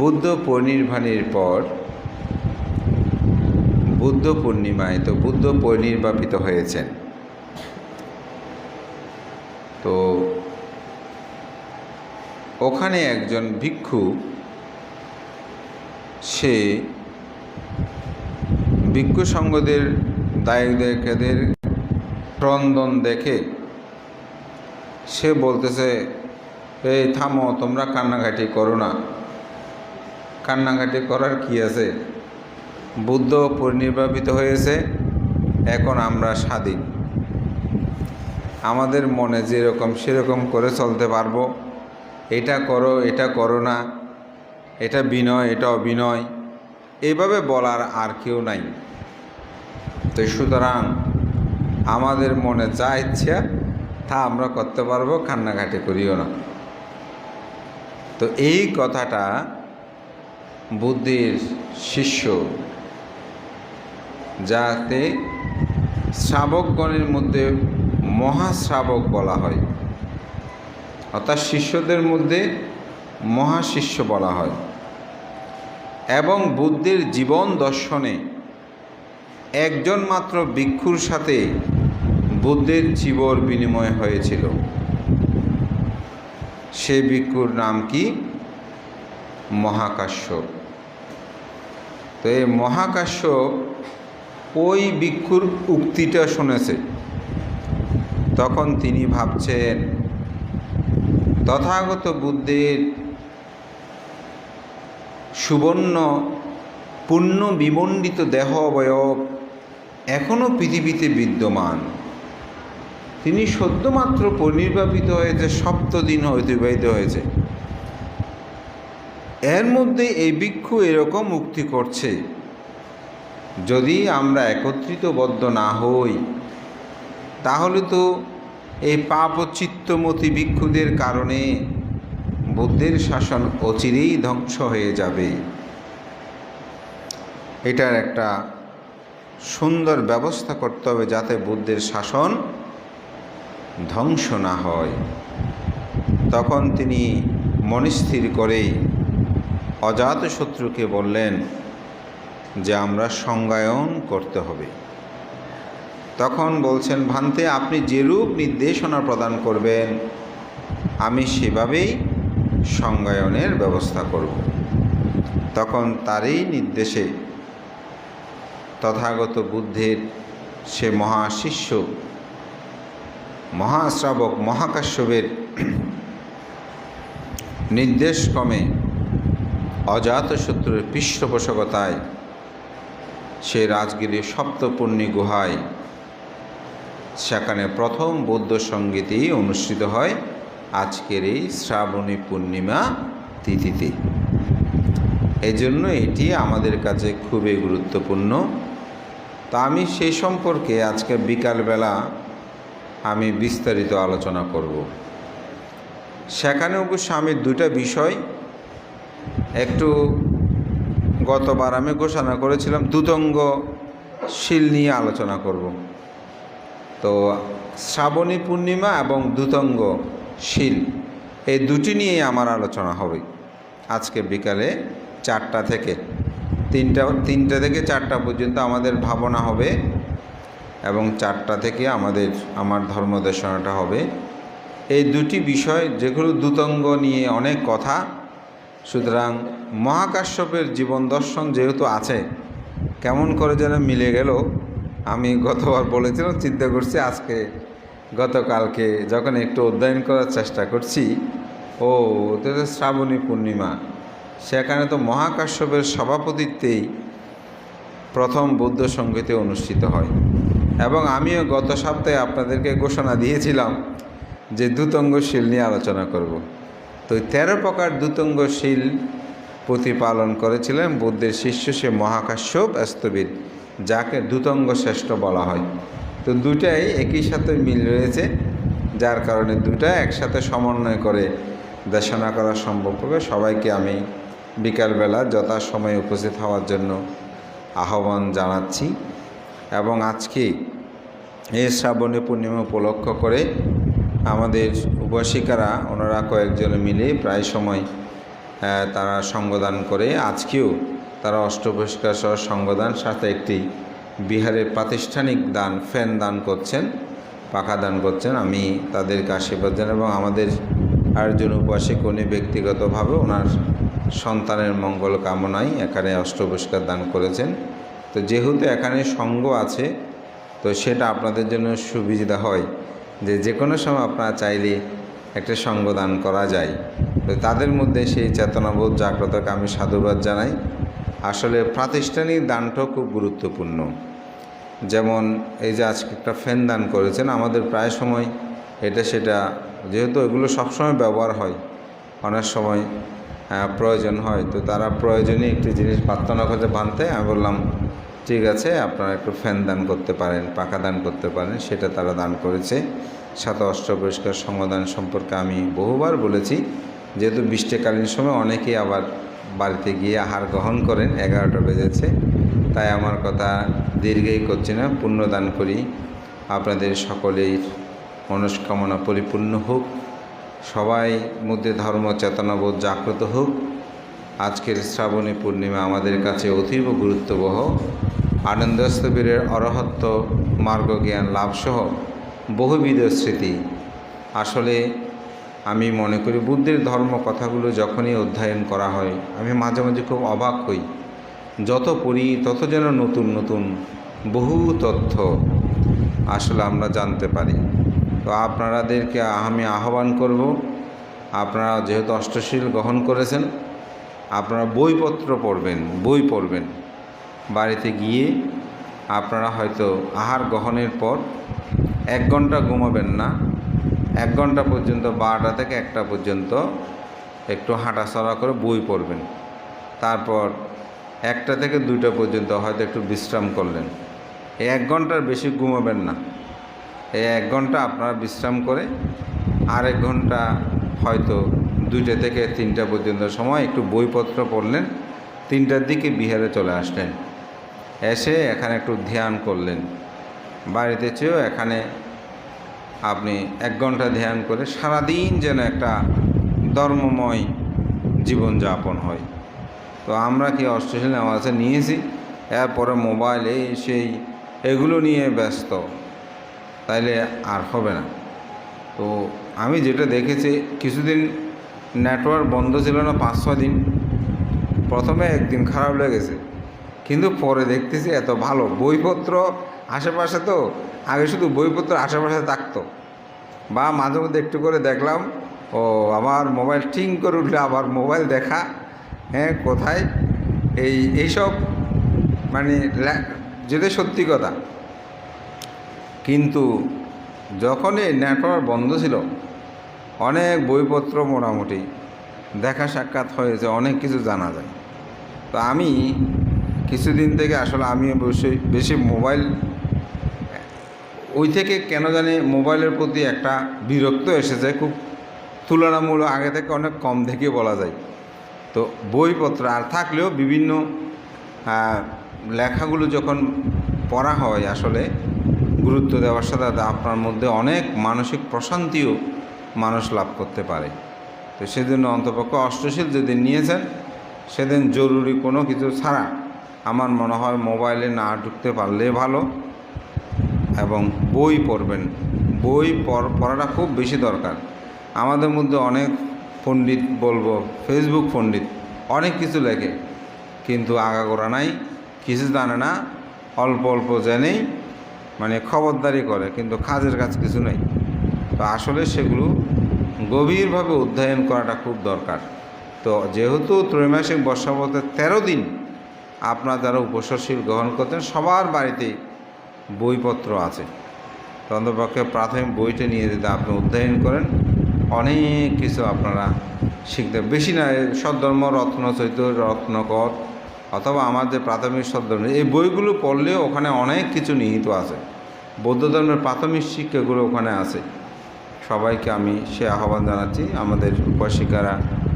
বুদ্ধ পরিনির্বাণের পর, বুদ্ধ পূর্ণিমায় তো বুদ্ধ পরিনির্বাপিত হয়েছেন। তো ওখানে একজন ভিক্ষু, সে ভিক্ষু সঙ্গদের দায়িকদের ক্রন্দন দেখে সে বলতেছে, এই থামো, তোমরা কান্নাকাটি করো না। কান্নাকাটি করার কি আছে? বুদ্ধ পরিনির্বাপিত হয়েছে, এখন আমরা স্বাধীন। আমাদের মনে যেরকম সেরকম করে চলতে পারব। এটা করো এটা করো না, এটা বিনয়, এটা অবিনয় এইভাবে বলার আর কেউ নাই। তো সুতরাং আমাদের মনে যা ইচ্ছা তা আমরা করতে পারব, কান্নাকাটি করিও না। তো এই কথাটা বুদ্ধির শিষ্য যাতে শ্রাবকগণের মধ্যে মহাশ্রাবক বলা হয়। অর্থাৎ শিষ্যদের মধ্যে মহাশিষ্য বলা হয়। এবং বুদ্ধের জীবন দর্শনে একজন মাত্র ভিক্ষুর সাথে বুদ্ধের জীবর বিনিময় হয়েছিল। সে ভিক্ষুর নাম কি? মহাকাশ্যপ তো এই মহাকাশ্যপ ওই ভিক্ষুর উক্তিটা শুনেছে। তখন তিনি ভাবছেন, তথাগত বুদ্ধের সুবর্ণ পুণ্য বিমণ্ডিত দেহ অবয়ব এখনও পৃথিবীতে বিদ্যমান। তিনি সদ্যমাত্র পরিনির্বাপিত হয়েছে, সপ্তদিন অতিবাহিত হয়েছে। এর মধ্যে এই ভিক্ষু এরকম মুক্তি করছে, যদি আমরা একত্রিতবদ্ধ না হই, তাহলে তো এই পাপ চিত্তমতি ভিক্ষুদের কারণে বুদ্ধের শাসন অচিরেই ধ্বংস হয়ে যাবে। এটার একটা সুন্দর ব্যবস্থা করতে হবে যাতে বুদ্ধের শাসন ধ্বংস না হয়। তখন তিনি মনস্থির করেই অজাতশত্রুকে বললেন যে আমরা সংজ্ঞায়ন করতে হবে। তখন বলছেন, ভান্তে, আপনি যেরূপ নির্দেশনা প্রদান করবেন, আমি সেভাবেই সংজ্ঞায়নের ব্যবস্থা করব। তখন তারই নির্দেশে তথাগত বুদ্ধের সে মহাশিষ্য, মহাশ্রাবক মহাকাশ্যপের নির্দেশক্রমে অজাতশত্রুর পৃষ্ঠপোষকতায় সে রাজগিরির সপ্তপূর্ণী গুহায়। সেখানে প্রথম বৌদ্ধ সঙ্গীতই অনুষ্ঠিত হয় আজকের এই শ্রাবণী পূর্ণিমা তিথিতে। এই জন্য এটি আমাদের কাছে খুবই গুরুত্বপূর্ণ। তা আমি সেই সম্পর্কে আজকে বিকালবেলা আমি বিস্তারিত আলোচনা করব। সেখানে অবশ্য আমি দুটা বিষয় একটু গতবার আমি ঘোষণা করেছিলাম দুতঙ্গ শিল নিয়ে আলোচনা করব। তো শ্রাবণী পূর্ণিমা এবং দুতঙ্গ শিল, এই দুটি নিয়ে আমার আলোচনা হবে আজকে বিকালে চারটা থেকে। তিনটা তিনটা থেকে চারটা পর্যন্ত আমাদের ভাবনা হবে এবং চারটা থেকে আমাদের, আমার ধর্মদর্শনাটা হবে। এই দুটি বিষয়, যেগুলো দুতঙ্গ নিয়ে অনেক কথা সুতরাং মহাকাশ্যপের জীবন দর্শন যেহেতু আছে, কেমন করে যেন মিলে গেল, আমি গতবার বলেছিলাম, চিন্তা করছি আজকে গতকালকে যখন একটু অধ্যয়ন করার চেষ্টা করছি, ও তো শ্রাবণী পূর্ণিমা, সেখানে তো মহাকাশ্যপের সভাপতিত্বেই প্রথম বৌদ্ধ সঙ্গীতে অনুষ্ঠিত হয়। এবং আমিও গত সপ্তাহে আপনাদেরকে ঘোষণা দিয়েছিলাম যে দুতঙ্গশীল নিয়ে আলোচনা করব। তো তেরো প্রকার দুতঙ্গশীল প্রতিপালন করেছিলেন বুদ্ধের শিষ্য সে মহাকাশ্যপ স্থবির, যাকে দুতঙ্গ শ্রেষ্ঠ বলা হয়। তো দুটাই একই সাথে মিল রয়েছে, যার কারণে দুটা একসাথে সমন্বয় করে দেশনা করা সম্ভব হবে। সবাইকে আমি বিকালবেলা যথাসময়ে উপস্থিত হওয়ার জন্য আহ্বান জানাচ্ছি এবং আজকে এই শ্রাবণী পূর্ণিমা উপলক্ষ করে আমাদের উপাসিকারা, ওনারা কয়েকজন মিলে প্রায় সময় তারা সঙ্গদান করে। আজকেও তারা অষ্টপরিষ্কার সহ সঙ্গদান, সাথে একটি বিহারের প্রাতিষ্ঠানিক দান, ফ্যান দান করছেন, পাখা দান করছেন। আমি তাদেরকে আশীর্বাদ জানাই এবং আমাদের আরেকজন উপাসক, উনি ব্যক্তিগতভাবে ওনার সন্তানের মঙ্গল কামনায় এখানে অষ্টপরিষ্কার দান করেছেন। তো যেহেতু এখানে সঙ্গ আছে, তো সেটা আপনাদের জন্য সুবিধা হয়। যে যে কোনো সময় আপনারা চাইলে একটা সঙ্গ দান করা যায়। তো তাদের মধ্যে সেই চেতনাবোধ জাগ্রতকে আমি সাধুবাদ জানাই। আসলে প্রাতিষ্ঠানিক দানটাও খুব গুরুত্বপূর্ণ। যেমন এই যে আজকে একটা ফ্যান দান করেছেন, আমাদের প্রায় সময় এটা সেটা, যেহেতু এগুলো সবসময় ব্যবহার হয়, অনেক সময় প্রয়োজন হয়, তো তারা প্রয়োজনীয় একটি জিনিস প্রার্থনা করতে বানতে। আমি বললাম ঠিক আছে, আপনারা একটু ফ্যান দান করতে পারেন, পাকা দান করতে পারেন, সেটা তারা দান করেছে। সাথে অষ্টপরিষ্কার সমাধান সম্পর্কে আমি বহুবার বলেছি, যেহেতু বৃষ্টিকালীন সময় অনেকেই আবার বাড়িতে গিয়ে আহার গ্রহণ করেন, এগারোটা বেজেছে, তাই আমার কথা দীর্ঘই করছি না, পুণ্যদান করি। আপনাদের সকলের মনস্কামনা পরিপূর্ণ হোক, সবাই মধ্যে ধর্ম, চেতনাবোধ জাগ্রত হোক। আজকের শ্রাবণী পূর্ণিমা আমাদের কাছে অতীব গুরুত্ববহ। আনন্দস্তবীরের অরহত্ব, মার্গজ্ঞান লাভসহ বহুবিধ স্মৃতি। আসলে আমি মনে করি বুদ্ধের ধর্ম কথাগুলো যখনই অধ্যয়ন করা হয়, আমি মাঝে মাঝে খুব অবাক হই। যত পড়ি, তত যেন নতুন নতুন বহু তথ্য আসলে আমরা জানতে পারি। তো আপনারাদেরকে আমি আহ্বান করব, আপনারা যেহেতু অষ্টশীল গ্রহণ করেছেন, আপনারা বইপত্র পড়বেন, বই পড়বেন। বাড়িতে গিয়ে আপনারা হয়তো আহার গ্রহণের পর এক ঘণ্টা ঘুমাবেন না। এক ঘণ্টা পর্যন্ত বারোটা থেকে একটা পর্যন্ত একটু হাঁটাচলা করে বই পড়বেন। তারপর একটা থেকে দুইটা পর্যন্ত হয়তো একটু বিশ্রাম করলেন। এই এক ঘণ্টার বেশি ঘুমাবেন না। এই এক ঘণ্টা আপনারা বিশ্রাম করে আরেক ঘণ্টা হয়তো দুইটা থেকে তিনটা পর্যন্ত সময় একটু বইপত্র পড়লেন। তিনটার দিকে বিহারে চলে আসলেন। এসে এখানে একটু ধ্যান করলেন। বাড়িতে চেয়েও এখানে আপনি এক ঘণ্টা ধ্যান করে সারাদিন যেন একটা ধর্মময় জীবনযাপন হয়। তো আমরা কি অষ্টশীল আমাদের নিয়েছি, এরপরে মোবাইল এই সেই এগুলো নিয়ে ব্যস্ত, তাইলে আর হবে না। তো আমি যেটা দেখেছি, কিছুদিন নেটওয়ার্ক বন্ধ ছিল না, পাঁচ ছয় দিন। প্রথমে একদিন খারাপ লেগেছে। কিন্তু পরে দেখতেছি এত ভালো। বইপত্র আশেপাশে তো, আগে শুধু বইপত্র আশেপাশে থাকতো। বা মাঝে মধ্যে একটু করে দেখলাম, ও আমার মোবাইল টিং করে উঠলে, আবার মোবাইল দেখা হ্যাঁ কোথায়? এই, এইসব মানে যেটা সত্যি কথা। কিন্তু যখনই নেটওয়ার্ক বন্ধ ছিল, অনেক বইপত্র মোটামুটি দেখা সাক্ষাৎ হয়েছে, অনেক কিছু জানা যায়। তো আমি কিছুদিন থেকে আসলে আমি অবশ্যই বেশি মোবাইল, ওই থেকে কেন জানি মোবাইলের প্রতি একটা বিরক্ত এসেছে, খুব তুলনামূলক আগে থেকে অনেক কম থেকে বলা যায়। তো বইপত্র আর থাকলেও বিভিন্ন লেখাগুলো যখন পড়া হয় আসলে, গুরুত্ব দেওয়ার সাথে সাথে আপনার মধ্যে অনেক মানসিক প্রশান্তিও মানুষ লাভ করতে পারে। তো সেজন্য অন্তপক্ষে অষ্টশীল যেদিন নিয়েছেন, সেদিন জরুরি কোনো কিছু ছাড়া আমার মনে হয় মোবাইলে না ঢুকতে পারলে ভালো। এবং বই পড়বেন। বই পড়াটা খুব বেশি দরকার। আমাদের মধ্যে অনেক পণ্ডিত বলব ফেসবুক পণ্ডিত, অনেক কিছু লেখে। কিন্তু আগাগোড়া নাই, কিছু জানে না, অল্প অল্প জেনেই মানে খবরদারি করে, কিন্তু কাজের কাজ কিছু নেই। তো আসলে সেগুলো গভীরভাবে অধ্যয়ন করাটা খুব দরকার। তো যেহেতু ত্রৈমাসিক বর্ষাবতে তেরো দিন আপনার যারা উপসর্শীল গ্রহণ করতেন, সবার বাড়িতে বইপত্র আছে। তন্তপক্ষে প্রাথমিক বইটা নিয়ে যদি আপনি অধ্যয়ন করেন, অনেক কিছু আপনারা শিখতে বেশি না সদ্ধর্ম রত্ন চৈত্য রত্নকর, অথবা আমাদের প্রাথমিক সদ্ধর্ম, এই বইগুলো পড়লেও ওখানে অনেক কিছু নিহিত আছে। বৌদ্ধ ধর্মের প্রাথমিক শিক্ষাগুলো ওখানে আছে। সবাইকে আমি সে আহ্বান জানাচ্ছি। আমাদের উপাসিকারা,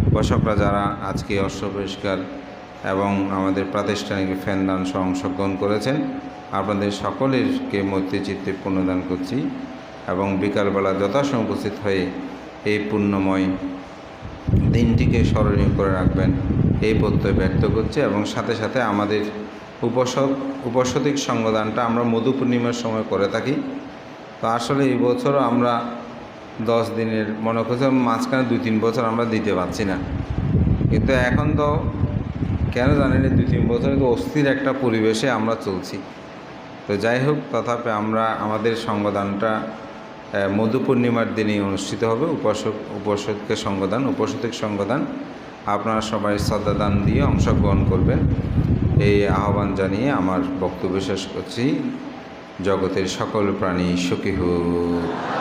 উপাসকরা যারা আজকে অশ্ব পরিষ্কার এবং আমাদের প্রাতিষ্ঠানিক ফ্যানদান সহ অংশগ্রহণ করেছেন। আপনাদের সকলেরকে মৈত্রী চিত্তে পুণ্যদান করছি এবং বিকালবেলা যথাসময় উপস্থিত হয়ে এই পুণ্যময় দিনটিকে স্মরণীয় করে রাখবেন। এই প্রত্যয় ব্যক্ত করছে এবং সাথে সাথে আমাদের উপাসক উপাসতিক সঙ্গদানটা আমরা মধু পূর্ণিমার সময় করে থাকি। তো আসলে এই বছরও আমরা দশ দিনের মনে করছে, মাঝখানে দুই তিন বছর আমরা দিতে পারছি না। কিন্তু এখন তো কেন জানি না দুই তিন বছরে তো অস্থির একটা পরিবেশে আমরা চলছি। তো যাই হোক তথাপি আমরা আমাদের সঙ্গদানটা আহ, মধু পূর্ণিমার দিনেই অনুষ্ঠিত হবে। উপাসক উপাসককে সঙ্গদান উপাসতিক সঙ্গদান আপনারা সবাই শ্রদ্ধাদান দিয়ে অংশগ্রহণ করবেন। এই আহ্বান জানিয়ে আমার বক্তব্য শেষ করছি। জগতের সকল প্রাণী সুখী হোক।